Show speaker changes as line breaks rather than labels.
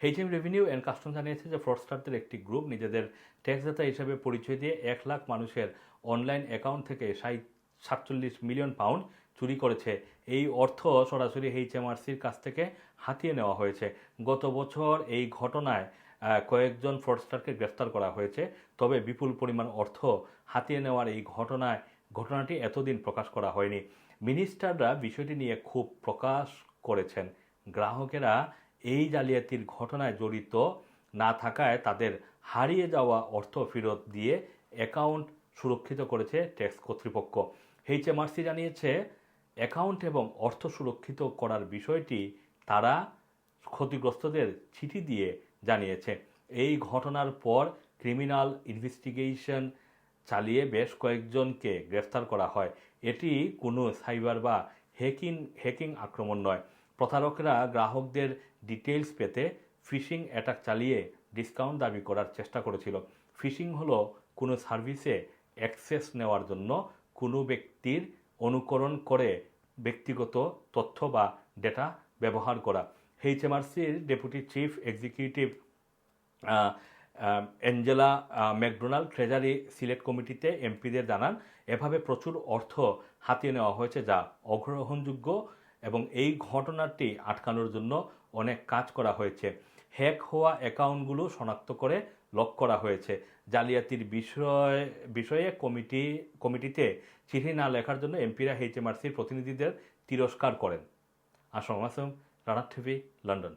HM revenue and custom জানিয়েছে যে ফ্রডস্টারদের একটি গ্রুপ নিজেদের ট্যাক্সদাতা হিসেবে পরিচয় দিয়ে এক লাখ মানুষের অনলাইন অ্যাকাউন্ট থেকে সাতচল্লিশ মিলিয়ন পাউন্ড চুরি করেছে। এই অর্থ সরাসরি এইচএমআরসির কাছ থেকে হাতিয়ে নেওয়া হয়েছে। গত বছর এই ঘটনায় কয়েকজন ফ্রডস্টারকে গ্রেফতার করা হয়েছে। তবে বিপুল পরিমাণ অর্থ হাতিয়ে নেওয়ার এই ঘটনায়, ঘটনাটি এতদিন প্রকাশ করা হয়নি। মিনিস্টাররা বিষয়টি নিয়ে খুব প্রকাশ করেছেন। গ্রাহকেরা এই জালিয়াতির ঘটনায় জড়িত না থাকায় তাদের হারিয়ে যাওয়া অর্থ ফেরত দিয়ে অ্যাকাউন্ট সুরক্ষিত করেছে ট্যাক্স কর্তৃপক্ষ। এইচএমআরসি জানিয়েছে, অ্যাকাউন্ট এবং অর্থ সুরক্ষিত করার বিষয়টি তারা ক্ষতিগ্রস্তদের চিঠি দিয়ে জানিয়েছে। এই ঘটনার পর ক্রিমিনাল ইনভেস্টিগেশন চালিয়ে বেশ কয়েকজনকে গ্রেফতার করা হয়। এটি কোনো সাইবার বা হ্যাকিং হ্যাকিং আক্রমণ নয়। প্রতারকরা গ্রাহকদের ডিটেলস পেতে ফিশিং অ্যাটাক চালিয়ে ডিসকাউন্ট দাবি করার চেষ্টা করেছিল। ফিশিং হলো কোনো সার্ভিসে অ্যাক্সেস নেওয়ার জন্য কোনো ব্যক্তির অনুকরণ করে ব্যক্তিগত তথ্য বা ডেটা ব্যবহার করা। এইচএমআরসির deputy chief executive Angela McDonald treasury select কমিটিতে এমপিদের জানান, এভাবে প্রচুর অর্থ হাতিয়ে নেওয়া হয়েছে যা অগ্রহণযোগ্য এবং এই ঘটনাটি আটকানোর জন্য অনেক কাজ করা হয়েছে। হ্যাক হওয়া অ্যাকাউন্টগুলো শনাক্ত করে লক করা হয়েছে। জালিয়াতির বিষয়, বিষয়ে কমিটি, কমিটিতে চিঠি না লেখার জন্য এমপিরা এইচএমআরসির প্রতিনিধিদের তিরস্কার করেন। Assam Assam Rana TV, London.